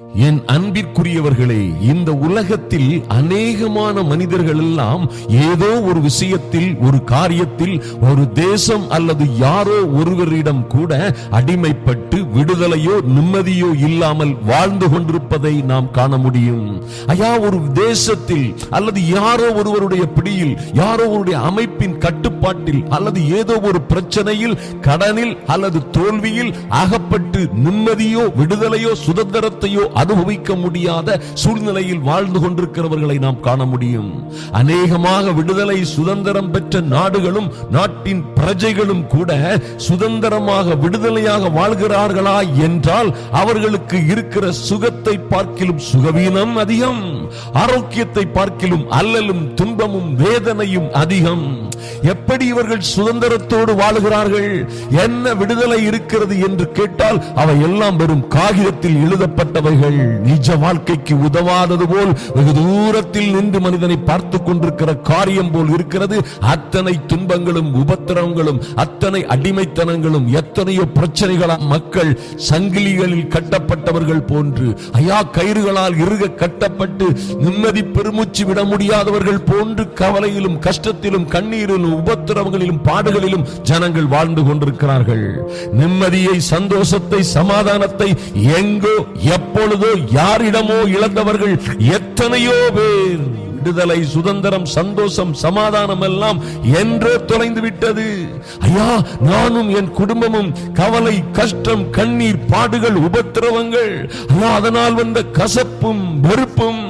என் அன்பிற்குரியவர்களே இந்த உலகத்தில் அநேகமான மனிதர்கள் எல்லாம் ஏதோ ஒரு விஷயத்தில் ஒரு காரியத்தில் ஒரு தேசம் அல்லது யாரோ ஒருவரிடம் கூட அடிமைப்பட்டு விடுதலையோ நிம்மதியோ இல்லாமல் வாழ்ந்து கொண்டிருப்பதை நாம் காண முடியும். ஐயா ஒரு தேசத்தில் அல்லது யாரோ ஒருவருடைய பிடியில் யாரோ ஒருவருடைய அமைப்பின் கட்டுப்பாட்டில் அல்லது ஏதோ ஒரு பிரச்சனையில் கடனில் அல்லது தோல்வியில் அகப்பட்டு நிம்மதியோ விடுதலையோ சுதந்திரத்தையோ அனுபவிக்க முடியாத சூழ்நிலையில் வாழ்ந்து கொண்டிருக்கிறவர்களை நாம் காண முடியும். அநேகமாக விடுதலை சுதந்திரம் பெற்ற நாடுகளும் நாட்டின் பிரஜைகளும் கூட சுதந்திரமாக விடுதலையாக வாழ்கிறார்களா என்றால் அவர்களுக்கு இருக்கிற சுகத்தை பார்க்கிலும் சுகவீனம் அதிகம். ஆரோக்கியத்தை பார்க்கிலும் அல்லலும் துன்பமும் வேதனையும் அதிகம். எப்படி இவர்கள் சுதந்திரத்தோடு வாழுகிறார்கள்? என்ன விடுதலை இருக்கிறது என்று கேட்டால் அவை எல்லாம் வெறும் காகிதத்தில் எழுதப்பட்டவை எழுதப்பட்டவைகள் நிஜ வாழ்க்கைக்கு உதவாதது போல் வெகு தூரத்தில் நின்று மனிதனை பார்த்து கொண்டிருக்கிற காரியம் போல் இருக்கிறது. அத்தனை துன்பங்களும் உபத்திரவங்களும் அத்தனை அடிமைத்தனங்களும் எத்தனையோ பிரச்சனைகளால் மக்கள் சங்கிலிகளில் கட்டப்பட்டவர்கள் போன்று ஐயா கயிறுகளால் இறுக கட்டப்பட்டு நிம்மதி பெருமூச்சு விட முடியாதவர்கள் போன்று கவலையிலும் கஷ்டத்திலும் கண்ணீரிலும் உபத்திரவங்களிலும் பாடுகளிலும் ஜனங்கள் வாழ்ந்து கொண்டிருக்கிறார்கள். நிம்மதியை சந்தோஷத்தை சமாதானத்தை எங்கோ எப்போ எப்பொழுதோ யாரிடமோ இழந்தவர்கள் எத்தனையோ பேர்? விடுதலை சுதந்திரம் சந்தோஷம் சமாதானம் எல்லாம் என்றோ தொலைந்து விட்டது. ஐயா நானும் என் குடும்பமும் கவலை கஷ்டம் கண்ணீர் பாடுகள் உபத்திரவங்கள். அதனால் வந்த கசப்பும் வெறுப்பும்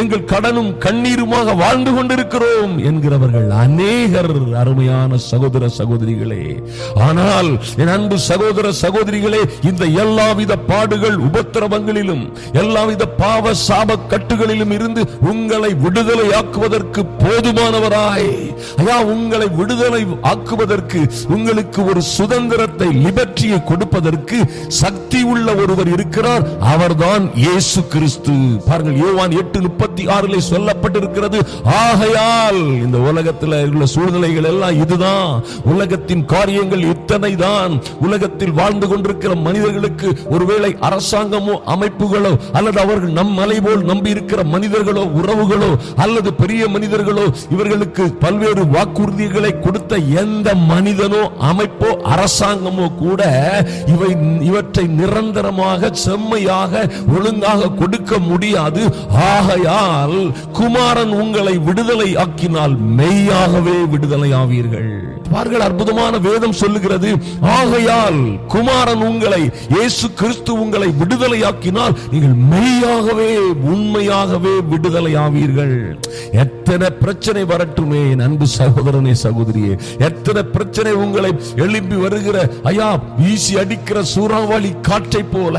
எங்கள் கடனும் கண்ணீருமாக வாழ்ந்து கொண்டிருக்கிறோம் என்கிறவர்கள் அநேகர் அருமையான சகோதர சகோதரிகளே. ஆனால் என் அன்பு சகோதர சகோதரிகளே இந்த எல்லாவித பாடுகள் உபத்திரவங்களிலும் எல்லாவித பாவ சாப கட்டுகளிலும் இருந்து உங்களை விடுதலை ஆக்குவதற்கு போதுமானவராய். ஐயா உங்களை விடுதலை ஆக்குவதற்கு உங்களுக்கு ஒரு சுதந்திரத்தை லிபர்ட்டியை கொடுப்பதற்கு சக்தி உள்ள ஒருவர் இருக்கிறார். அவர்தான் இயேசு கிறிஸ்து. பாருங்கள் யோவான் எட்டு முப்பத்தி ஆறுல சொல்லப்பட்டிருக்கிறது. ஆகையால் இந்த உலகத்தில் உள்ள சூழ்நிலைகள் எல்லாம் இதுதான். உலகத்தின் காரியங்கள் இத்தனை தான் உலகத்தில் வாழ்ந்து கொண்டிருக்கிற மனிதர்களுக்கு ஒருவேளை அரசாங்கமோ அமைப்புகளோ அல்லது அவர்கள் நம் மலை போல் நம்பி இருக்கிற மனிதர்களோ உறவுகளோ அல்லது பெரிய மனிதர்களோ இவர்களுக்கு பல்வேறு வாக்குறுதிகளை கொடுத்த எந்த மனிதனோ அமைப்போ அரசாங்கமோ கூட இவை இவற்றை நிரந்தரமாக செம்மையாக ஒழுங்காக கொடுக்க முடியாது. ஆகையால் குமாரன் உங்களை விடுதலை ஆக்கினால் மெய்யாகவே விடுதலை ஆவீர்கள் பார்கள் அற்புதமான வேதம் சொல்லுகிறது. ஆகையால் குமாரன் உங்களை இயேசு கிறிஸ்து உங்களை விடுதலையாக்கினால் நீங்கள் மெய்யாகவே உண்மையாகவே விடுதலை ஆவீர்கள் எத்தனை பிரச்சனை வரட்டுமே என் அன்பு சகோதரனே சகோதரியே. எத்தனை பிரச்சனை உங்களை எழும்பி வருகிற ஐயா வீசி அடிக்கிற சூறாவளி காற்றை போல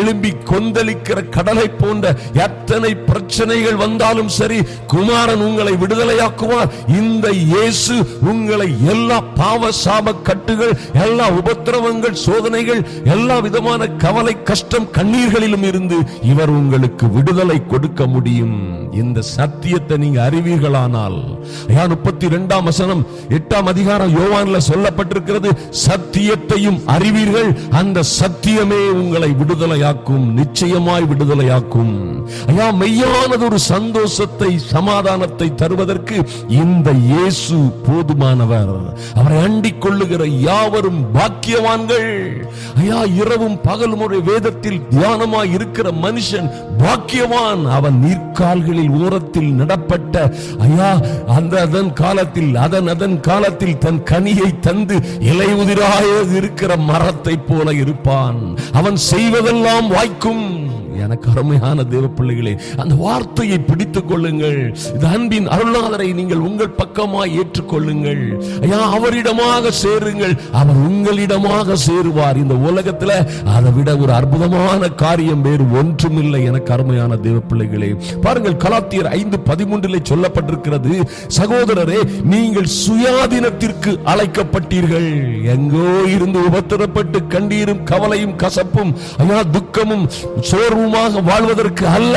எழும்பி கொந்தளிக்கிற கடலை போன்ற எத்தனை பிரச்சனைகள் வந்தாலும் சரி குமாரன் உங்களை விடுதலையாக்குவார். இந்த இயேசு உங்களை எல்லா பாவ சாப கட்டுகள் எல்லா உபத்திரவங்கள் சோதனைகள் எல்லா விதமான கவலை கஷ்டம் கண்ணீர்களிலும் இருந்து இவர் உங்களுக்கு விடுதலை கொடுக்க முடியும். இந்த சத்தியத்தை நீங்க அறிவீர்களானால். முப்பத்தி இரண்டாம் வசனம் எட்டாம் அதிகாரம் யோவான்ல சொல்லப்பட்டிருக்கிறது சத்தியத்தையும் அறிவீர்கள் அந்த சத்தியமே உங்களை விடுதலையாக்கும் நிச்சயமாய் விடுதலையாக்கும். ஐயா மெய்யானது ஒரு சந்தோஷத்தை சமாதானத்தை தருவதற்கு இந்த இயேசு போதுமானவர். அவரை அண்டிக் கொள்ளுகிற யாவரும் பாக்கியவான்கள். ஐயா இரவும் பகலும் ஒரு வேதத்தில் தியானமாய் இருக்கிற மனுஷன் பாக்கியவான். அவன் நீர்க்கால்களில் ஓரத்தில் நடப்பட்ட ஐயா அந்த அதன் காலத்தில் அதன் அதன் காலத்தில் தன் கனியை தந்து இலை உதிராய இருக்கிற மரத்தை போல இருப்பான். அவன் செய்வதெல்லாம் வாய்க்கும். எனக்கு அருமையான தேவ பிள்ளைகளே அந்த வார்த்தையை பிடித்துக் கொள்ளுங்கள். இந்த அன்பின் அருளாதரை நீங்கள் உங்கள் பக்கமாய் ஏற்றுக்கொள்ளுங்கள். ஐயா அவரிடமாக சேருங்கள். அவர் உங்களிடமாக சேருவார். இந்த உலகத்துல அதை விட ஒரு அற்புதமான காரியம் வேறு ஒன்றும் இல்லை எனக்கு அருமையான தேவ பிள்ளைகளே பாருங்கள் கலாத்தியர் ஐந்து பதிமூன்றிலே சொல்லப்பட்டிருக்கிறது சகோதரரே நீங்கள் சுயாதீனத்திற்கு அழைக்கப்பட்டீர்கள். எங்கோ இருந்து உபத்திரப்பட்டு கண்டீரும் கவலையும் கசப்பும் ஐயா துக்கமும் சோர்வும் சோர்வுமாக வாழ்வதற்கு அல்ல.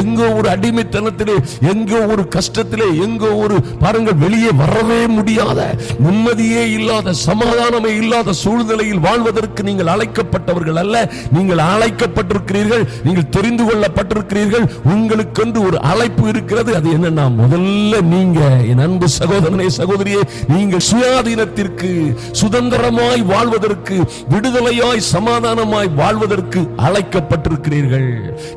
எங்கோ ஒரு அடிமைத்தனத்திலே எங்கோ ஒரு கஷ்டத்திலே எங்கோ ஒரு பாருங்கள் வெளியே வரவே முடியாத நிம்மதியே இல்லாத சமாதானமே இல்லாத சூழ்நிலையில் வாழ்வதற்கு நீங்கள் அழைக்கப்பட்டவர்கள் அல்ல. நீங்கள் அழைக்கப்பட்டிருக்கிறீர்கள் நீங்கள் தெரிந்து கொள்ளப்பட்டிருக்கிறீர்கள். உங்களுக்கென்று ஒரு அழைப்பு இருக்கிறது. அது என்னன்னா முதல்ல நீங்க என் அன்பு சகோதரனே சகோதரியே நீங்கள் சுயாதீனத்திற்கு சுதந்திரமாய் வாழ்வதற்கு விடுதலையாய் சமாதானமாய் வாழ்வதற்கு அழைக்கப்பட்டிருக்கிறீர்கள்.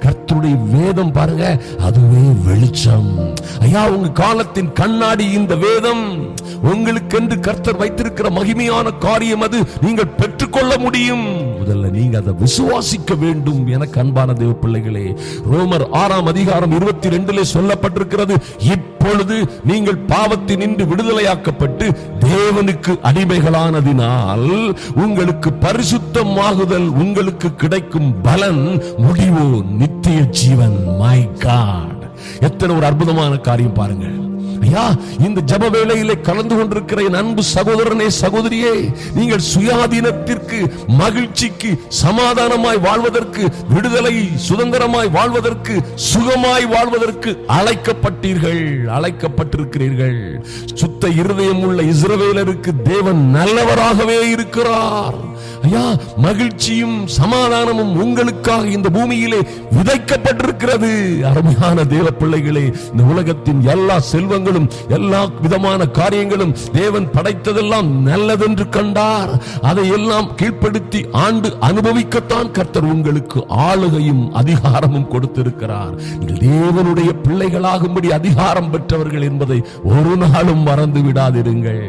கர்த்தருடைய வேதம் பாருங்க. அதுவே வெளிச்சம். ஐயா உங்க காலத்தின் கண்ணாடி இந்த வேதம். உங்களுக்கென்று கர்த்தர் வைத்திருக்கிற மகிமையான காரியம் அது. நீங்கள் பெற்றுக்கொள்ள முடியும். முதல்ல நீங்க அதை விசுவாசிக்க வேண்டும் எனக்கு அன்பான தேவ பிள்ளைகளே. ரோமர் ஆறாம் அதிகாரம் இருபத்தி ரெண்டுல சொல்லப்பட்டிருக்கிறது இப்பொழுது நீங்கள் பாவத்தில் நின்று விடுதலையாக்கப்பட்டு தேவனுக்கு அடிமைகளானதினால் உங்களுக்கு பரிசுத்தமாகுதல் உங்களுக்கு கிடைக்கும் பலன் முடிவோ நித்திய ஜீவன். மை காட் எத்தனை ஒரு அற்புதமான காரியம் பாருங்கள். ஐயா இந்த ஜப வேளையிலே கலந்து கொண்டிருக்கிற என் அன்பு சகோதரனே சகோதரியே நீங்கள் சுயாதீனத்திற்கு மகிழ்ச்சிக்கு சமாதானமாய் வாழ்வதற்கு விடுதலை சுதந்திரமாய் வாழ்வதற்கு சுகமாய் வாழ்வதற்கு அழைக்கப்பட்டீர்கள் அழைக்கப்பட்டிருக்கிறீர்கள். சுத்த இருதயம் உள்ள இஸ்ரவேலருக்கு தேவன் நல்லவராகவே இருக்கிறார். ஐயா மகிழ்ச்சியும் சமாதானமும் உங்களுக்காக இந்த பூமியிலே விதைக்கப்பட்டிருக்கிறது. அருமையான தேவ பிள்ளைகளே இந்த உலகத்தின் எல்லா செல்வங்களும் எல்லா விதமான காரியங்களும் தேவன் படைத்ததெல்லாம் நல்லதென்று கண்டார். அதை எல்லாம் கீழ்ப்படுத்தி ஆண்டு அனுபவிக்கத்தான் கர்த்தர் உங்களுக்கு ஆளுகையும் அதிகாரமும் கொடுத்திருக்கிறார். நீங்கள் தேவனுடைய பிள்ளைகளாகும்படி அதிகாரம் பெற்றவர்கள் என்பதை ஒரு நாளும் மறந்து விடாதிருங்கள்.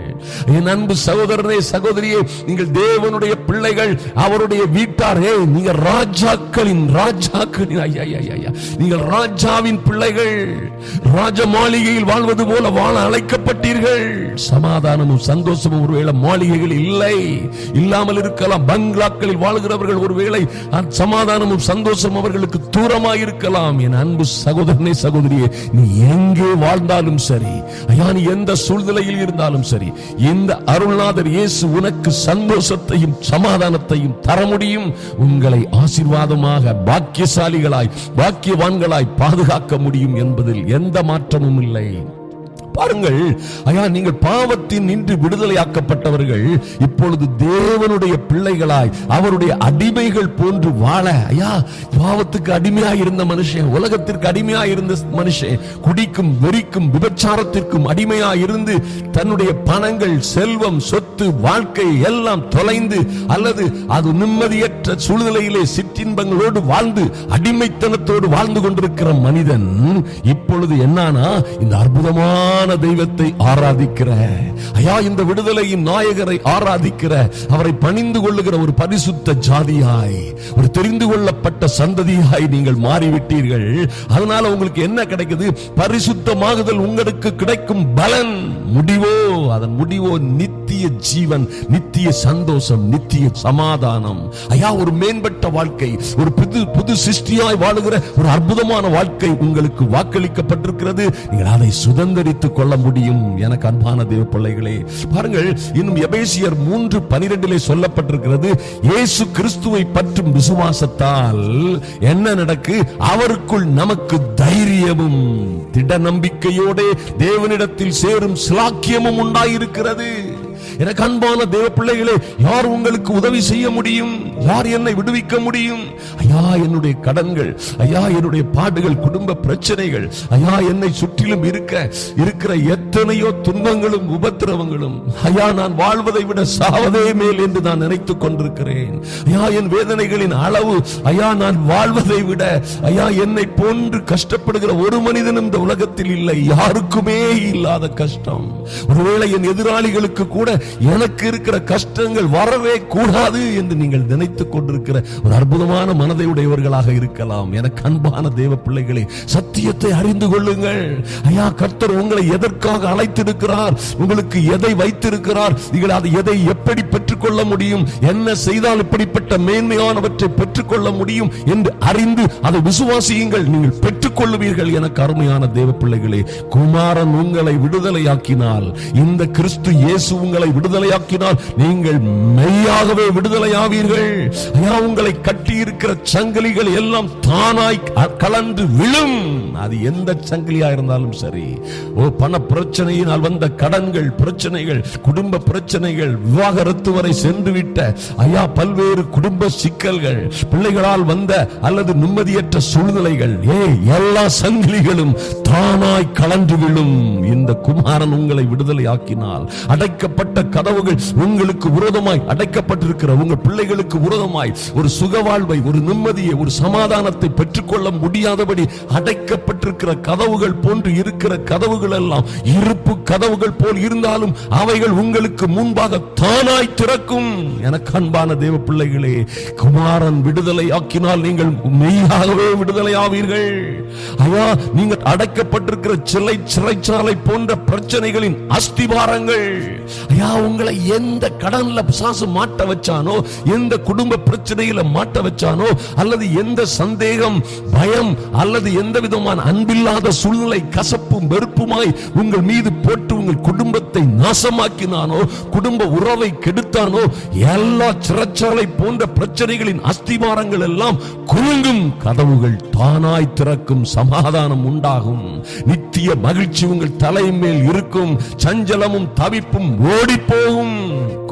என் அன்பு சகோதரனே சகோதரியே நீங்கள் தேவனுடைய பிள்ளைகள் அவருடைய வீட்டாரே நீங்க ராஜாக்களின் ராஜாக்களின் ஐயா, ஐயா, ஐயா, நீங்கள் ராஜாவின் பிள்ளைகள் ராஜ மாளிகையில் வாழ்வது போல வாழ அழைக்கப்பட்டீர்கள். சமாதானமும் சந்தோஷமும் ஒருவேளை மாளிகைகள் இல்லை. இல்லாமல் இருக்கலாம் பங்களாக்களில் வாழ்கிறவர்கள் ஒருவேளை சமாதானமும் சந்தோஷம் அவர்களுக்கு தூரமாக இருக்கலாம் என் அன்பு சகோதரனே சகோதரியே நீ எங்கே வாழ்ந்தாலும் சரி ஐயா நீ எந்த சூழ்நிலையில் இருந்தாலும் சரி இந்த அருள்நாதர் இயேசு உனக்கு சந்தோஷத்தையும் சமாதானத்தையும் தர முடியும். உங்களை ஆசீர்வாதமாக பாக்கியசாலிகளாய் பாக்கியவான்களாய் பாதுகாக்க முடியும் என்பதில் எந்த மாற்றமும் இல்லை. பாருங்கள். ஐயா நீங்கள் பாவத்தின் நின்று விடுதலையாக்கப்பட்டவர்கள். இப்பொழுது தேவனுடைய பிள்ளைகளாய் அவருடைய அடிமைகள் போன்று வாழ. ஐயா பாவத்துக்கு அடிமையாய் இருந்த மனுஷன் உலகத்திற்கு அடிமையாய் இருந்த மனுஷன் குடிக்கும் வெறிக்கும் விபச்சாரத்திற்கும் அடிமையாய் இருந்து தன்னுடைய பணங்கள் செல்வம் சொத்து வாழ்க்கை எல்லாம் தொலைந்து அல்லது அது நிம்மதியற்ற சூழ்நிலையிலே சிற்றின்பங்களோடு வாழ்ந்து அடிமைத்தனத்தோடு வாழ்ந்து கொண்டிருக்கிற மனிதன் இப்பொழுது என்னானா? இந்த அற்புதமான தெய்வத்தை ஆராதிக்கிற. ஐயா இந்த விடுதலையின் நாயகரை ஆராதிக்கிற அவரை பணிந்து கொள்ளுகிற ஒரு பரிசுத்த ஜாதியாய் ஒரு தெரிந்து கொள்ளப்பட்ட சந்ததியாய் நீங்கள் மாறிவிட்டீர்கள். அதனால உங்களுக்கு என்ன கிடைக்குது? பரிசுத்தமாகுதல் உங்களுக்கு கிடைக்கும் பலன். முடிவோ அதன் முடிவோ நித்திய நித்திய ஜீவன் நித்திய சந்தோஷம் நித்திய சமாதானம். ஐயா ஒரு மேம்பட்ட வாழ்க்கை ஒரு புது புது சிருஷ்டியாய் வாழுகிற ஒரு அற்புதமான வாழ்க்கை உங்களுக்கு வாக்களிக்கப்பட்டிருக்கிறது. நீங்கள் அதை சுதந்திரித்துக் கொள்ள முடியும் எனக்கு அன்பான தேவ பிள்ளைகளே. பாருங்கள் இன்னும் எபேசியர் மூன்று பனிரெண்டிலே சொல்லப்பட்டிருக்கிறது இயேசு கிறிஸ்துவை பற்றும் விசுவாசத்தால் என்ன நடக்கு? அவருக்குள் நமக்கு தைரியமும் திட நம்பிக்கையோட தேவனிடத்தில் சேரும் சிலாக்கியமும் உண்டாயிருக்கிறது. எனக்கு அன்பான தேவ பிள்ளைகளே யார் உங்களுக்கு உதவி செய்ய முடியும்? யார் என்னை விடுவிக்க முடியும்? ஐயா என்னுடைய கடன்கள் ஐயா என்னுடைய பாடுகள் குடும்ப பிரச்சனைகள் ஐயா என்னை சுற்றிலும் இருக்க இருக்கிற எத்தனையோ துன்பங்களும் உபத்திரவங்களும் ஐயா நான் வாழ்வதை விட சாவதே மேல் என்று நான் நினைத்துக் கொண்டிருக்கிறேன். ஐயா என் வேதனைகளின் அளவு ஐயா நான் வாழ்வதை விட ஐயா என்னை போன்று கஷ்டப்படுகிற ஒரு மனிதனும் இந்த உலகத்தில் இல்லை. யாருக்குமே இல்லாத கஷ்டம். ஒருவேளை என் எதிராளிகளுக்கு கூட எனக்கு இருக்கிற கஷ்டங்கள் வரவே கூடாது என்று நீங்கள் நினைத்துக் கொண்டிருக்கிற ஒரு அற்புதமான மனதை உடையவர்களாக இருக்கலாம். எனக்கு அன்பான தேவ பிள்ளைகளே சத்தியத்தை அறிந்து கொள்ளுங்கள். ஐயா கர்த்தர் உங்களை எதற்காக அழைத்திருக்கிறார்? உங்களுக்கு எதை வைத்திருக்கிறார்? நீங்கள் அதை எதை எப்படி பெற்று பெற்றுக்கொள்ள முடியும்? என்ன செய்தால் இப்படிப்பட்ட மேன்மையானவற்றை பெற்றுக்கொள்ள முடியும் என்று அறிந்து அதை விசுவாசியுங்கள். நீங்கள் பெற்றுக்கொள்ளுவீர்கள் எனக்கு அருமையான தேவ பிள்ளைகளே குமாரன் உங்களை விடுதலையாக்கினால் இந்த கிறிஸ்து இயேசு உங்களை விடுதலையாக்கினால் நீங்கள் மெய்யாகவே விடுதலையாவீர்கள். ஐயா உங்களை கட்டி இருக்கிற சங்கிலிகள் எல்லாம் தானாய் கலந்து விழும். அது எந்த சங்கிலியா இருந்தாலும் சரி. ஓ பண பிரச்சனையினால் வந்த கடன்கள் பிரச்சனைகள் குடும்ப பிரச்சனைகள் விவாகரத்து வரை சென்று விட்ட ஐயா பல்வேறு குடும்ப சிக்கல்கள் பிள்ளைகளால் வந்த அல்லது நிம்மதியற்ற சூழ்நிலைகள். ஏ எல்லா சங்கிலிகளும் தானாய் கலன்று விழும். இந்த குமாரன் உங்களை விடுதலை ஆக்கினால் அடைக்கப்பட்ட கதவுகள் உங்களுக்கு விரோதமாய் அடைக்கப்பட்டிருக்கிற உங்கள் பிள்ளைகளுக்கு விரோதமாய் ஒரு சுகவாழ்வை ஒரு நிம்மதியை ஒரு சமாதானத்தை பெற்றுக்கொள்ள முடியாதபடி அடைக்கப்பட்டிருக்கிற கதவுகள் போன்று இருக்கிற கதவுகள் எல்லாம் இருப்பு கதவுகள் போல் இருந்தாலும் அவைகள் உங்களுக்கு முன்பாக தானாய் திறக்க திறக்கும் எனக்கு அன்பான தேவ பிள்ளைகளே குமாரன் விடுதலை ஆக்கினால் நீங்கள் மெய்யாகவே விடுதலை ஆவீர்கள். ஐயா நீங்கள் அடைக்கப்பட்டிருக்கிற சிலை சிறைச்சாலை போன்ற பிரச்சனைகளின் அஸ்திவாரங்கள். ஐயா உங்களை எந்த கடன்ல பிசாசு மாட்ட வச்சானோ எந்த குடும்ப பிரச்சனையில மாட்ட வச்சானோ அல்லது எந்த சந்தேகம் பயம் அல்லது எந்த விதமான அன்பில்லாத சூழ்நிலை கசப்பும் வெறுப்புமாய் உங்கள் மீது போட்டு உங்கள் குடும்பத்தை நாசமாக்கினானோ குடும்ப உறவை கெடுத்தான் இருக்கிறானோ எல்லா சிறைச்சாலை போன்ற பிரச்சனைகளின் அஸ்திவாரங்கள் எல்லாம் குலுங்கும் கதவுகள் தானாய் திறக்கும் சமாதானம் உண்டாகும். நித்திய மகிழ்ச்சி உங்கள் தலைமேல் இருக்கும் சஞ்சலமும் தவிப்பும் ஓடி போகும்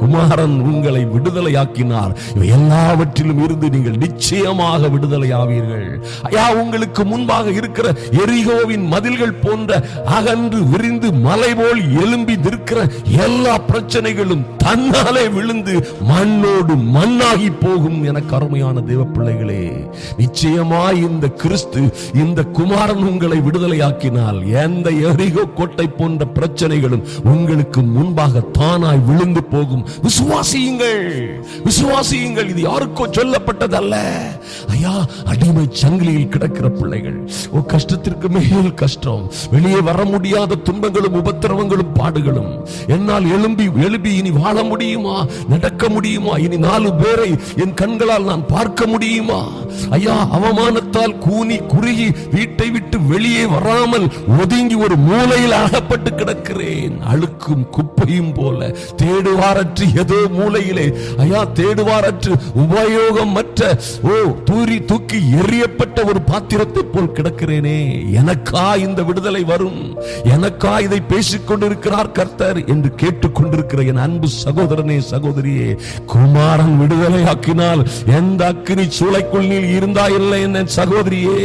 குமாரன் உங்களை விடுதலையாக்கினார். இவை எல்லாவற்றிலும் இருந்து நீங்கள் நிச்சயமாக விடுதலையாவீர்கள். ஐயா உங்களுக்கு முன்பாக இருக்கிற எரிகோவின் மதில்கள் போன்ற அகன்று விரிந்து மலை போல் எழும்பி நிற்கிற எல்லா பிரச்சனைகளும் தன்னாலே விழு விழுந்து மண்ணோடு மண்ணாகி போகும் என கருமையான தேவ பிள்ளைகளே நிச்சயமாய் இந்த கிறிஸ்து இந்த குமாரன் உங்களை விடுதலையாக்கினால் எந்த எரிகோ கோட்டை போன்ற பிரச்சனைகளும் உங்களுக்கு முன்பாக தானாய் விழுந்து போகும். விசுவாசியுங்கள் விசுவாசியுங்கள். இது யாருக்கோ சொல்லப்பட்டதல்ல. ஐயா அடிமை சங்கிலியில் கிடக்கிற பிள்ளைகள் ஓ கஷ்டத்திற்கு மேல் கஷ்டம். வெளியே வர முடியாத துன்பங்களும் உபத்திரவங்களும் பாடுகளும். என்னால் எழும்பி எழுப்பி இனி வாழ முடியுமா? நடக்க முடியுமா? இனி நாலு பேரை என் கண்களால் நான் பார்க்க முடியுமா? ஐயா அவமானத்தால் கூனி குறுகி வீட்டை விட்டு வெளியே வராமல் ஒதுங்கி ஒரு மூலையில் அகப்பட்டு கிடக்கிறேன். அழுக்கும் குப்பையும் போல தேடுவாரற்று ஏதோ மூலையிலே. ஐயா தேடுவாரற்று உபயோகம் மற்ற ஓ தூரி தூக்கி எறியப்பட்ட ஒரு பாத்திரத்தை போல் கிடக்கிறேனே. எனக்கா இந்த விடுதலை வரும்? எனக்கா இதை பேசிக் கொண்டிருக்கிறார் கர்த்தர் என்று கேட்டுக்கொண்டிருக்கிற என் அன்பு சகோதரனே சகோதரியே குமாரன் விடுதலை ஆக்கினால் எந்த அக்கினி சூளைக்குள் நீ இருந்தா இல்லை என்ன சகோதரியே.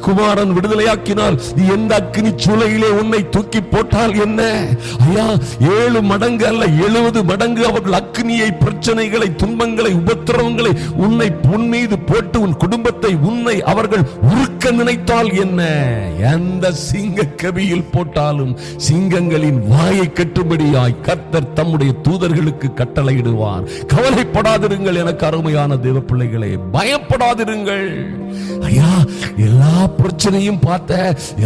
குமாரன் விடுதலையாக்கினால் நீ எந்த அக்கினி சூளையிலே உன்னை தூக்கி போட்டால் என்ன? ஐயா ஏழு மடங்கு அல்ல எழுபது மடங்கு அவர்கள் அக்னியை பிரச்சனைகளை துன்பங்களை உபத்திரவங்களை உன்னை உன் மீது போட்டு உன் குடும்பத்தை உன்னை அவர்கள் உருக்க நினைத்தால் என்ன? எந்த சிங்க கவியில் போட்டாலும் சிங்கங்களின் வாயை கட்டும்படியாய் கர்த்தர் தம்முடைய தூதர்களுக்கு கட்டளை கட்டளையிடுவார் கவலைப்படாதிருங்கள் எனக்கு அருமையான தேவ பிள்ளைகளே. பயப்படாதிருங்கள். ஐயா எல்லா பிரச்சனையும் பார்த்த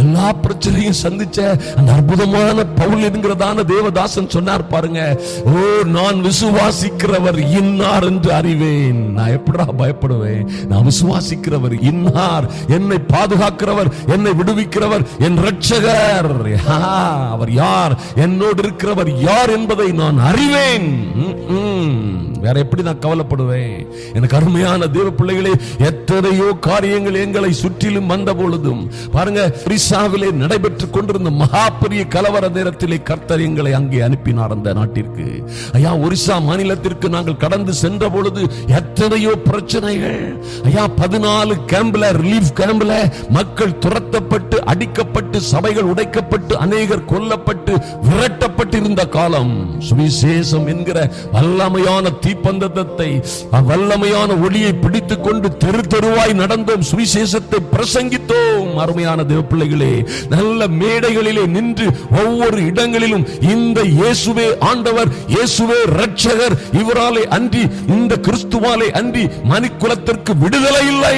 எல்லா பிரச்சனையும் சந்திச்ச அந்த அற்புதமான பவுல் என்கிறதான தேவதாசன் சொன்னார் பாருங்க ஓ நான் விசுவாசிக்கிறவர் இன்னார் என்று அறிவேன். நான் எப்படா பயப்படுவேன்? நான் விசுவாசிக்கிறவர் இன்னார். என்னை பாதுகாக்கிறவர் என்னை விடுவிக்கிறவர் என் ரட்சகர் அவர் யார்? என்னோடு இருக்கிறவர் யார் என்பதை நான் அறிவேன். ம், ம். வேற எப்படி நான் கவலைப்படுவேன்? எனக்கு அருமையான தேவ பிள்ளைகளே எத்தனையோ காரியங்கள் எங்களை சுற்றிலும் வந்த பொழுதும் பாருங்க ஒரிசாவிலே நடைபெற்றுக் கொண்டிருந்த மகா பெரிய கலவர நேரத்திலே கர்த்தர் எங்களை அங்கே அனுப்பினார் அந்த நாட்டிற்கு. ஐயா ஒரிசா மாநிலத்திற்கு நாங்கள் கடந்து சென்ற பொழுது எத்தனையோ பிரச்சனைகள். ஐயா பதினாலு கேம்ப்ல ரிலீஃப் கேம்ப்ல மக்கள் துரத்தப்பட்டு அடிக்கப்பட்டு சபைகள் உடைக்கப்பட்டு அநேகர் கொல்லப்பட்டு விரட்டப்பட்டிருந்த காலம். சுவிசேஷம் என்கிற வல்லமையான தீப்பந்தத்தை வல்லமையான ஒளியை பிடித்துக் கொண்டு தெரு தெருவாய் நடந்தோம் சுவிசேஷத்தை பிரசங்கித்தோம். அருமையான தேவ பிள்ளைகளே நல்ல மேடைகளிலே நின்று ஒவ்வொரு இடங்களிலும் இந்த இயேசுவே ஆண்டவர் இயேசுவே ரட்சகர் இவராலே அன்றி இந்த கிறிஸ்துவாலே அன்றி மணிக்குலத்திற்கு விடுதலை இல்லை.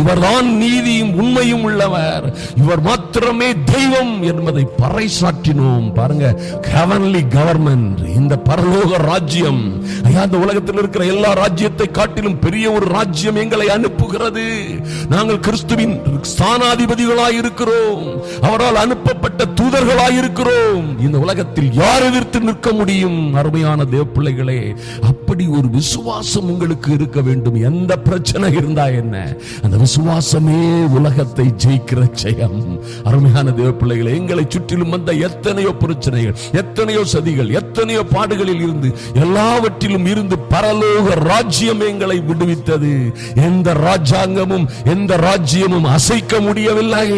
இவர்தான் நீதியும் உண்மையும் உள்ளவர். இவர் மாத்திரமே தெய்வம் என்பதை பறைசாற்றினோம். பாருங்க ஹெவன்லி கவர்மெண்ட் இந்த பரலோக ராஜ்யம். ஐயா அந்த உலகத்தில் இருக்கிற எல்லா ராஜ்யத்தை காட்டிலும் பெரிய ஒரு ராஜ்யம் எங்களை அனுப்புகிறது. நாங்கள் கிறிஸ்துவின் ஸ்தானாதிபதிகளாய் இருக்கிறோம். அவரால் அனுப்பப்பட்ட தூதர்களாய் இருக்கிறோம். இந்த உலகத்தில் யார் எதிர்த்து நிற்க முடியும்? அருமையான தேவ பிள்ளைகளே அப்படி ஒரு விசுவாசம் உங்களுக்கு இருக்க வேண்டும். எந்த பிரச்சனை இருந்தா என்ன? அந்த விசுவாசமே உலகத்தை ஜெயிக்கிற ஜெயம். அருமையான தேவ பிள்ளைகளே எங்களை சுற்றிலும் வந்த எத்தனையோ பிரச்சனைகள் எத்தனையோ சதிகள் எத்தனையோ பாடுகளில் இருந்து எல்லாவற்றிலும் இருந்து பரலோக ராஜ்யம் எங்களை விடுவித்தது. எந்த ராஜாங்கமும் எந்த ராஜ்யமும் அசைக்க முடியவில்லை.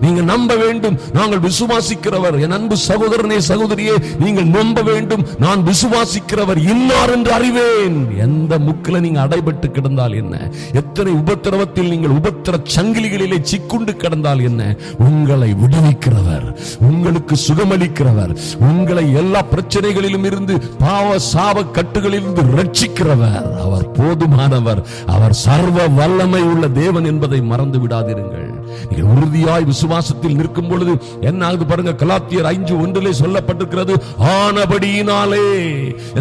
நீங்க நம்ப வேண்டும் நாங்கள் விசுவாசிக்கிறவர். என் அன்பு சகோதரனே சகோதரியே நீங்கள் நம்ப வேண்டும் நான் விசுவாசிக்கிறவர் இன்னார் என்று அறிவேன். எந்த முக்கில நீங்க அடைபட்டு கிடந்தால் என்ன? எத்தனை உபத்திரவத்தில் நீங்கள் உபத்திர சங்கிலிகளிலே சிக்குண்டு கிடந்தால் என்ன? உங்களை விடுவிக்கிறவர் உங்களுக்கு சுகமளிக்கிறவர் உங்களை எல்லா பிரச்சனைகளிலும் இருந்து பாவ சாப கட்டுகளிலிருந்து ரட்சிக்கிறவர். அவர் போதுமானவர். அவர் சர்வ வல்லமை உள்ள தேவன் என்பதை மறந்து விடாதிருங்கள். நீங்கள் உறுதியாய் விசுவாசத்தில் நிற்கும் பொழுது என்ன ஆகுது பாருங்க கலாத்தியர் ஐந்து ஒன்றிலே சொல்லப்பட்டிருக்கிறது ஆனபடியினாலே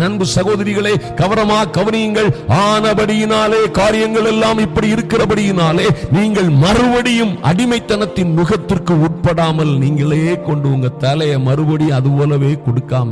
அன்பு சகோதரிகளை கவனமா கவனியுங்கள் ஆனபடியினாலே காரியங்கள் எல்லாம் இப்படி இருக்கிறபடியினாலே நீங்கள் மறுபடியும் அடிமைத்தனத்தின் முகத்திற்கு உட்படாமல் நீங்களே கொண்டு உங்க தலையை மறுபடியும் அது போலவே கொடுக்காம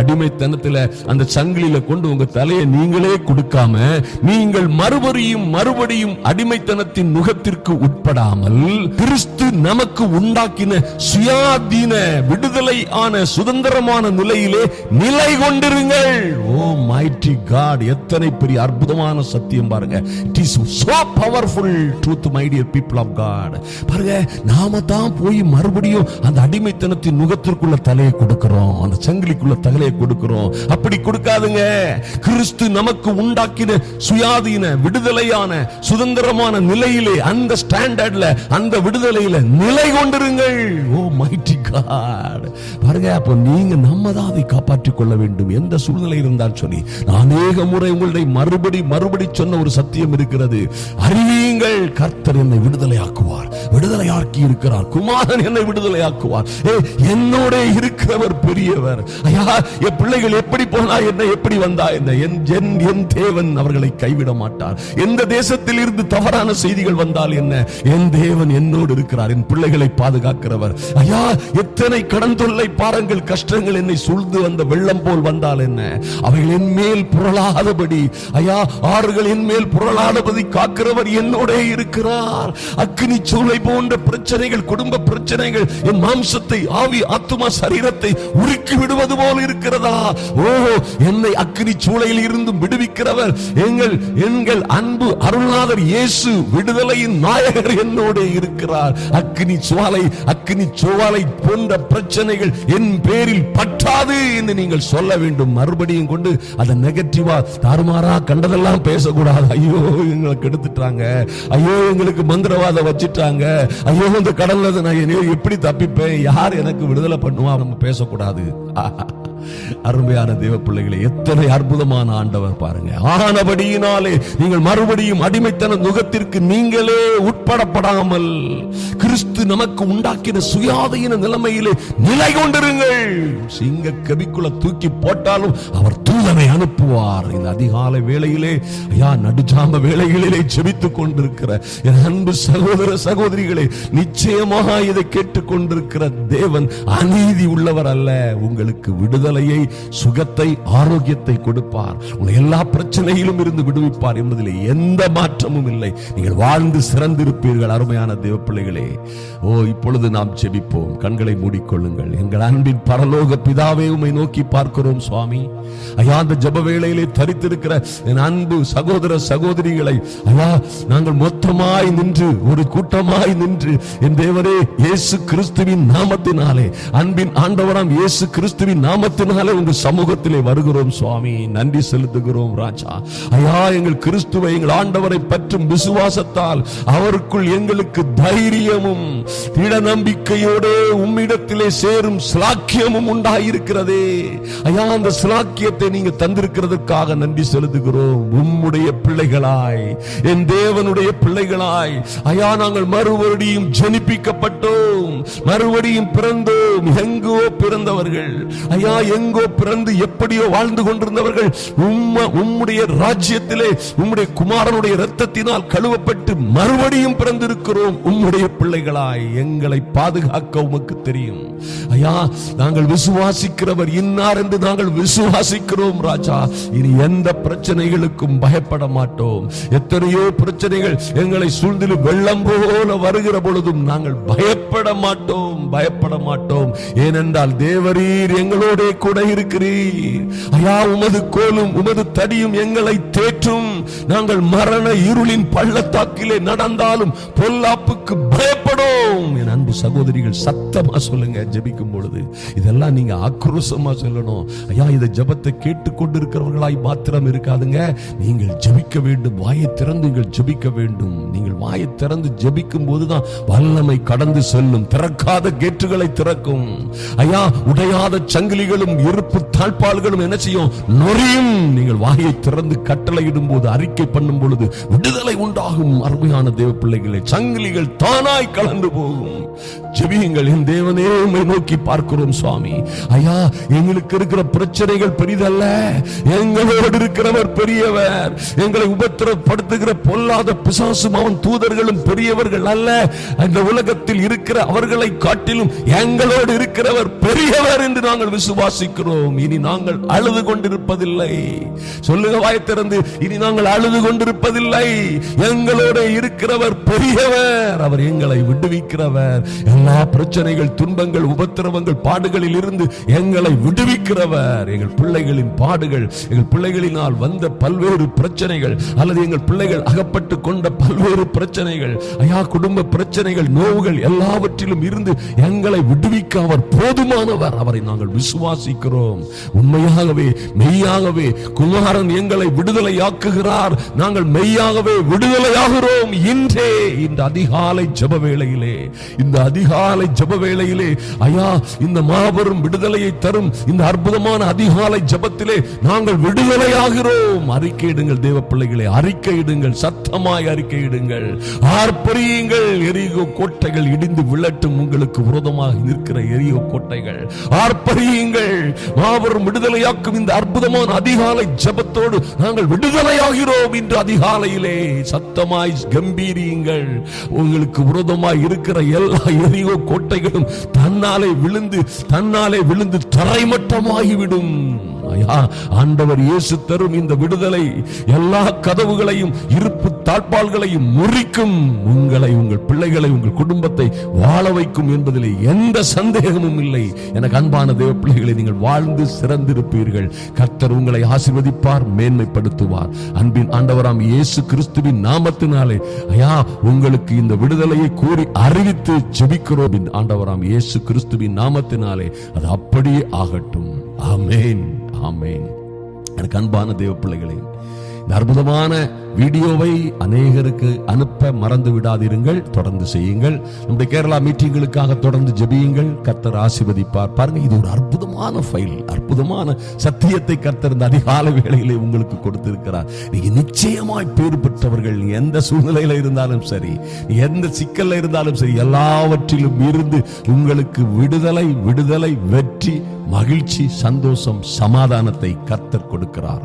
அடிமைத்தனத்துல அந்த சங்கிலியில கொண்டு உங்க தலையை நீங்களே கொடுக்காம நீங்கள் மறுபடியும் மறுபடியும் அடிமைத்தனத்தின் முகத்திற்கு உட்படாமல் கிறிஸ்து நமக்கு உண்டாக்கின சுயாதீன விடுதலை ஆன சுதந்திரமான நிலையிலே நிலை கொண்டிருங்கள். ஓ மைட்டி காட் எத்தனை பெரிய அற்புதமான சத்தியம் பாருங்க. It is so powerful truth my dear people of God பாருங்க நாம தான் போய் மறுபடியும் அந்த அடிமைத்தனத்தின் நுகத்திற்குள்ள தலையை கொடுக்கிறோம். அந்த சங்கிலிக்குள்ள தலையை கொடுக்கிறோம். அப்படி கொடுக்காதுங்க. கிறிஸ்து நமக்கு உண்டாக்கின சுயாதீன விடுதலையான சுதந்திரமான நிலையிலே அந்த ஸ்டாண்டர்ட்ல அந்த விடுதலையில நிலை கொண்டிருங்கள். ஓ மைட்டி காட் பாருங்க அப்போ நீங்க நம்ம தான் அதை காப்பாற்றிக் கொள்ள வேண்டும். எந்த சூழ்நிலை இருந்தால் சொல்லி நான் அநேக முறை உங்களுடைய மறுபடி மறுபடி சொன்ன ஒரு சத்தியம் இருக்கிறது. அறிவியுங்கள் கர்த்தர் என்னை விடுதலையாக்குவார். விடுதலையாக்கி இருக்கிறார். குமாரன் என்னை விடுதலையாக்குவார். ஏ, என்னோட இருக்கிறவர் பெரியவர். ஐயா என் பிள்ளைகள் எப்படி போனா என்ன எப்படி வந்தா என்ன? என் என் என் தேவன் அவர்களை கைவிட மாட்டார். எந்த தேசத்தில் இருந்து தவறான செய்திகள் வந்தால் என்ன? என் தேவன் என்னோடு இருக்கிறார். என் பிள்ளைகளை பாதுகாக்கிறவர். ஐயா எத்தனை கடன் தொல்லை பாருங்கள் கஷ்டங்கள் என்னை சூழ்ந்து வந்த வெள்ளம் போல் வந்தால் என்ன? அவைகள் என் மேல் புரளாதபடி. ஐயா ஆறுகள் என் மேல் புரளாதபடி காக்கிறவர் என்னோட இருக்கிறார். அக்னி சூளை போன்ற பிரச்சனைகள் குடும்ப பிரச்சனைகள் என் மாம்சத்தை ஆவி ஆத்துமா சரீரத்தை உருக்கி விடுவது போல் இருக்கிறதா? ஓ என்னை அக்னி சூளையில் இருந்து விடுவிக்கிறவர். எங்கள் எங்கள் அன்பு அருள்நாதர் இயேசு விடுதலையின் நாயகர் என்னோட இருக்கிறார். அக்னி சுவாலை அக்னி சுவாலை போன்ற பிரச்சனைகள் என் பேரில் பற்றாது என்று நீங்கள் சொல்ல வேண்டும். மறுபடியும் கொண்டு அதை நெகட்டிவா தாறுமாறா கண்டதெல்லாம் பேசக்கூடாது. ஐயோ எங்களை கெடுத்துட்டாங்க. ஐயோ எங்களுக்கு மந்திரவாதம் வச்சுட்டாங்க. ஐயோ இந்த கடல்ல நான் எப்படி தப்பிப்பேன்? யார் எனக்கு விடுதலை பண்ணுவா? நம்ம பேசக்கூடாது. அருமையான தேவ பிள்ளைகளை எத்தனை அற்புதமான ஆண்டவர் பாருங்க. ஆனபடியினாலே நீங்கள் மறுபடியும் அடிமைத்தன நுகத்திற்கு நீங்களே உட்படப்படாமல் கிறிஸ்து நமக்கு உண்டாக்கின சுயாதீன நிலைமையிலே நிலை கொண்டிருங்கள். சிங்க கபிக்குள்ள தூக்கி போட்டாலும் அவர் தூதனை அனுப்புவார். இந்த அதிகாலை வேளையிலே ஐயா நடுஜாம வேளைகளிலே ஜெபித்துக் கொண்டிருக்கிற என் அன்பு சகோதர சகோதரிகளே நிச்சயமாக இதை கேட்டுக்கொண்டிருக்கிற தேவன் அநீதி உள்ளவர் அல்ல. உங்களுக்கு விடுதலையை சுகத்தை ஆரோக்கியத்தை கொடுப்பார். உங்களை எல்லா பிரச்சனையிலும் இருந்து விடுவிப்பார் என்பதில் எந்த மாற்றமும் இல்லை. நீங்கள் வாழ்ந்து சிறந்திருப்பீர்கள் அருமையான தேவ பிள்ளைகளே ஓ இப்பொழுது நாம் ஜெபிப்போம். கண்களை மூடிக்கொள்ளுங்கள். எங்கள் அன்பின் பரலோக பிதாவே உமை நோக்கி பார்க்கிறோம் சுவாமி. ஐயா அந்த ஜப வேளையிலே தரித்திருக்கிற என் அன்பு சகோதர சகோதரிகளை ஐயா நாங்கள் மொத்தமாய் நின்று ஒரு கூட்டமாய் நின்று என் தேவரே இயேசு கிறிஸ்துவின் நாமத்தினாலே அன்பின் ஆண்டவராம் இயேசு கிறிஸ்துவின் நாமத்தினாலே உங்கள் சமூகத்திலே வருகிறோம் சுவாமி. நன்றி செலுத்துகிறோம் ராஜா. ஐயா எங்கள் கிறிஸ்துவை எங்கள் ஆண்டவரை பற்றும் விசுவாசத்தால் அவருக்குள் எங்களுக்கு தைரியமும் திட நம்பிக்கையோடு உம்மிடத்திலே சேரும் ஸ்லாக்கியமும் இருக்கிறதே ஐயா அந்த சுலாக்கியத்தை நீங்க தந்திருக்கிறதுக்காக நன்றி செலுத்துகிறோம். உம்முடைய பிள்ளைகளாய் என் தேவனுடைய பிள்ளைகளாய். ஐயா நாங்கள் மறுபடியும் ஜனிப்பிக்கப்பட்டோம். மறுபடியும் பிறந்தோம். எங்கோ பிறந்தவர்கள். ஐயா எங்கோ பிறந்து எப்படியோ வாழ்ந்து கொண்டிருந்தவர்கள் உம்ம உம்முடைய ராஜ்யத்திலே உம்முடைய குமாரனுடைய ரத்தத்தினால் கழுவப்பட்டு மறுபடியும் பிறந்திருக்கிறோம். உம்முடைய பிள்ளைகளாய் எங்களை பாதுகாக்க உமக்கு தெரியும். ஐயா நாங்கள் விசுவாசிக்கிறவர் இன்னார் என்று நாங்கள் விசுவாசிக்கிறோம் ராஜா. இனி எந்த பிரச்சனைகளுக்கும் பயப்பட மாட்டோம். எத்தனையோ பிரச்சனைகள் எங்களை சூழ்ந்திலும் வெள்ளம் போல வருகிற பொழுதும் நாங்கள் பயப்பட மாட்டோம் பயப்பட மாட்டோம். ஏனென்றால் தேவரீர் எங்களோட கூட இருக்கிறீர். ஐயா உமது கோலும் உமது தடியும் எங்களை தேற்றும். நாங்கள் மரண இருளின் பள்ளத்தாக்கிலே நடந்தாலும் பொல்லாப்புக்கு பயப்படும். என் அன்பு சகோதரிகள் சத்தமா சொல்லுங்க ஜெபிக்கும் பொழுது. இதெல்லாம் நீங்க ஆக்ரோஷமா சொல்லணும். ஐயா இதை ஜபத்தை ஜெபத்தை கேட்டுக்கொண்டிருக்கிறவர்களாய் மாத்திரம் இருக்காதுங்க. நீங்கள் ஜபிக்க வேண்டும். வாயை திறந்து நீங்கள் ஜபிக்க வேண்டும். நீங்கள் வாயை திறந்து ஜெபிக்கும் போதுதான் வல்லமை கடந்து செல்லும். திறக்காத கேட்டுகளை திறக்கும். ஐயா உடையாத சங்கிலிகளும் இருப்பு தாழ்பால்களும் என்ன செய்யும்? நொறியும் நீங்கள் வாயை திறந்து கட்டளையிடும் போது அறிக்கை பண்ணும் பொழுது விடுதலை உண்டாகும். அருமையான தேவ பிள்ளைகளை சங்கிலிகள் தானாய் கலந்து போகும். ஜெபியுங்கள். என் தேவனே நோக்கி பார்க்கிறோம் சுவாமி. ஐயா எங்களுக்கு இருக்கிற பிரச்சனைகள் பெரிதல்ல. எங்களோடு இருக்கிறவர் பெரியவர். எங்களை உபத்திரப்படுத்துகிற பொல்லாத பிசாசும் அவன் தூதர்களும் பெரியவர்கள் அல்ல. அந்த உலகத்தில் இருக்கிற அவர்களை காட்டிலும் எங்களோடு இருக்கிறவர் பெரியவர் என்று நாங்கள் விசுவாசிக்கிறோம். இனி நாங்கள் அழுது கொண்டிருப்பதில்லை. சொல்லுங்க வாய் திறந்து. இனி நாங்கள் அழுது கொண்டிருப்பதில்லை. எங்களோட இருக்கிறவர் பெரியவர். அவர் எங்களை விடுவிக்கிறவர். எல்லா பிரச்சனைகள் துன்பங்கள் உபத்திரவங்கள் பாடுகளில் இருந்து எங்களை விடுவிக்கிறவர். எங்கள் பிள்ளைகளின் பாடுகள் எங்கள் பிள்ளைகளினால் வந்த பல்வேறு பிரச்சனைகள் அல்லது எங்கள் பிள்ளைகள் அகப்பட்டு கொண்ட பல்வேறு பிரச்சனைகள் ஐயா குடும்ப பிரச்சனைகள் நோவுகள் எல்லாவற்றிலும் இருந்து எங்களை விடுவிக்க அவர் போதுமானவர். அவரை நாங்கள் விசுவாசிக்கிறோம். உண்மையாகவே மெய்யாகவே குமாரன் எங்களை விடுதலையாக்குகிறார். நாங்கள் மெய்யாகவே விடுதலையாகிறோம் இன்றே. இந்த அதிகாலை ஜப வேளையிலே இந்த அதிகாலை ஜப வேளையிலே ஐயா இந்த மாபெரும் விடுதலையை தரும் இந்த அற்புதமான அதிகாலை ஜெபத்திலே நாங்கள் விடுதலையாகிறோம். அறிக்கையிடுங்கள் தேவ பிள்ளைகளை அறிக்கையிடுங்கள் சத்தமாய் அறிக்கையிடுங்கள். ஆர்ப்பரியுங்கள். எரிகோ கோட்டைகள் இடிந்து விழட்டும் உங்களுக்கு விரோதமாக நிற்கிற எரியோ கோட்டைகள். ஆர்ப்பரியுங்கள். மாபெரும் விடுதலையாக்கும் இந்த அற்புதமான அதிகாலை ஜெபத்தோடு நாங்கள் விடுதலையாகிறோம் இன்று அதிகாலையிலே. சத்தமாய் கம்பீரியுங்கள். உங்களுக்கு விரோதமாய் இருக்கிற எல்லா எரியோ கோட்டைகளும் தன்னாலே விழுந்து தன்னாலே விழுந்து தரைமட்டமாகிவிடும். ஆண்டவர் இயேசு தரும் இந்த விடுதலை எல்லா கதவுகளையும் இருப்பு தாழ்பால்களை முறிக்கும். உங்களை உங்கள் பிள்ளைகளை உங்கள் குடும்பத்தை வாழ வைக்கும் என்பதிலே எந்த சந்தேகமும் இல்லை. எனக்கு அன்பான தேவ பிள்ளைகளை நீங்கள் வாழ்ந்து சிறந்திருப்பீர்கள். கர்த்தர் உங்களை ஆசிர்வதிப்பார் மேன்மைப்படுத்துவார். அன்பின் ஆண்டவராம் இயேசு கிறிஸ்துவின் நாமத்தினாலே ஐயா உங்களுக்கு இந்த விடுதலையை கூறி அறிவித்து ஜெபிக்கிறோம். ஆண்டவராம் இயேசு கிறிஸ்துவின் நாமத்தினாலே அது அப்படியே ஆகட்டும். ஆமேன். ஆமேன். எனக்கு அன்பான தேவ பிள்ளைகளே இந்த அற்புதமான வீடியோவை அநேகருக்கு அனுப்ப மறந்து விடாதிருங்கள். தொடர்ந்து செய்யுங்கள். நம்முடைய கேரளா மீட்டிங்களுக்காக தொடர்ந்து ஜெபியுங்கள். கர்த்தர் ஆசிர்வதிப்பார். பாருங்க இது ஒரு அற்புதமான ஃபைல் அற்புதமான சத்தியத்தை கர்த்தர் இந்த அதிகால வேளையிலே உங்களுக்கு கொடுத்திருக்கிறார். நீங்க நிச்சயமாய் பேர் பெற்றவர்கள். நீ எந்த சூழ்நிலையில இருந்தாலும் சரி நீ எந்த சிக்கல்ல இருந்தாலும் சரி எல்லாவற்றிலும் இருந்து உங்களுக்கு விடுதலை விடுதலை வெற்றி மகிழ்ச்சி சந்தோஷம் சமாதானத்தை கர்த்தர் கொடுக்கிறார்.